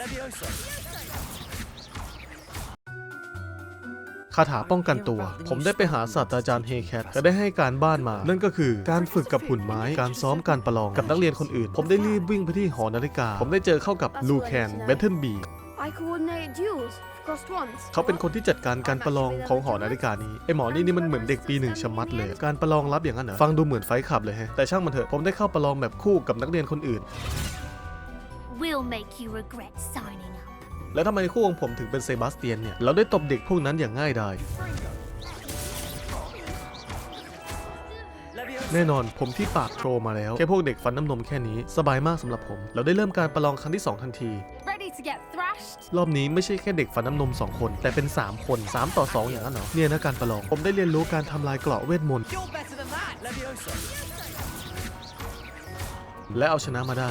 Leviosa. คาถาป้องกันตัว ผมได้ไปหาศาสตราจารย์เฮแคทก็ได้ให้การบ้านมา นั่นก็คือการฝึกกับหุ่นไม้ การซ้อมการประลองกับนักเรียนคนอื่น ผมได้รีบวิ่งไปที่หอนาฬิกา ผมได้เจอเข้ากับลูแคนเบทเทิลบีเขาเป็นคนที่จัดการการประลองของหอนาฬิกานี้ไอหมอนี่นี่มันเหมือนเด็กปีหนึ่งชะมัดเลย การประลองรับอย่างนั้นเหรอฟังดูเหมือนไฟขับเลยฮะแต่ช่างมันเถอะผมได้เข้าประลองแบบคู่กับนักเรียนคนอื่น We'll make you regret signing up. แล้วทำไมคู่ของผมถึงเป็นเซบาสเตียนเนี่ย เราได้ตบเด็กพวกนั้นอย่างง่ายดาย Leviosa. แน่นอนผมที่ปากโทรมาแล้ว แค่พวกเด็กฟันน้ำนมแค่นี้สบายมากสำหรับผม เราได้เริ่มการประลองครั้งที่ 2 ทันที Ready to get thrashed? รอบนี้ไม่ใช่แค่เด็กฟันน้ำนม 2 คน แต่เป็น 3 คน 3 ต่อ 2 อย่างนั้นเหรอเนี่ยนะการประลองผมได้เรียนรู้การทำลายเกราะเวทมนต์ You're better than that. Leviosa. และเอาชนะมาได้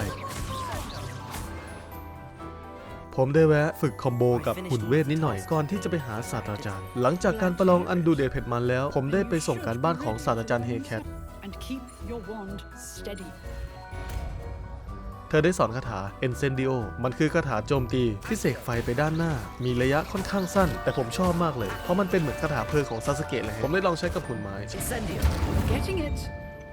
ผมได้แวะฝึกคอมโบกับหุ่นเวทนิดหน่อยก่อนที่จะไปหาศาสตราจารย์ หลังจากการประลองอันดูเดือดเผ็ดมันแล้ว ผมได้ไปส่งการบ้านของศาสตราจารย์เฮแคท and keep your wand steady. เธอได้สอนคาถา Encendio มันคือคาถาโจมตีที่เสกไฟไปด้านหน้า มีระยะค่อนข้างสั้น แต่ผมชอบมากเลย เพราะมันเป็นเหมือนคาถาเพลิงของซาสเกะเลย ผมได้ลองใช้กับหุ่นไม้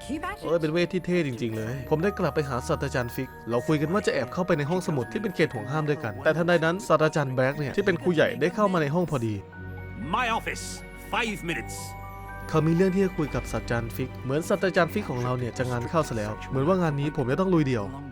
Incendio. Getting it. Keep at เออ it. เป็นเวทที่เท่จริง ๆ เลย ผมได้กลับไปหาศาสตราจารย์ฟิก เราคุยกันว่าจะแอบเข้าไปในห้องสมุดที่เป็นเขตห่วงห้ามด้วยกัน แต่ทันใดนั้นศาสตราจารย์แบล็กเนี่ยที่เป็นครูใหญ่ได้เข้ามาในห้องพอดี My office. Five minutes. เขามีเรื่องที่จะคุยกับศาสตราจารย์ฟิก เหมือนศาสตราจารย์ฟิกของเราเนี่ยจะงานเข้าซะแล้ว เหมือนว่างานนี้ผมจะต้องลุยเดี่ยว Long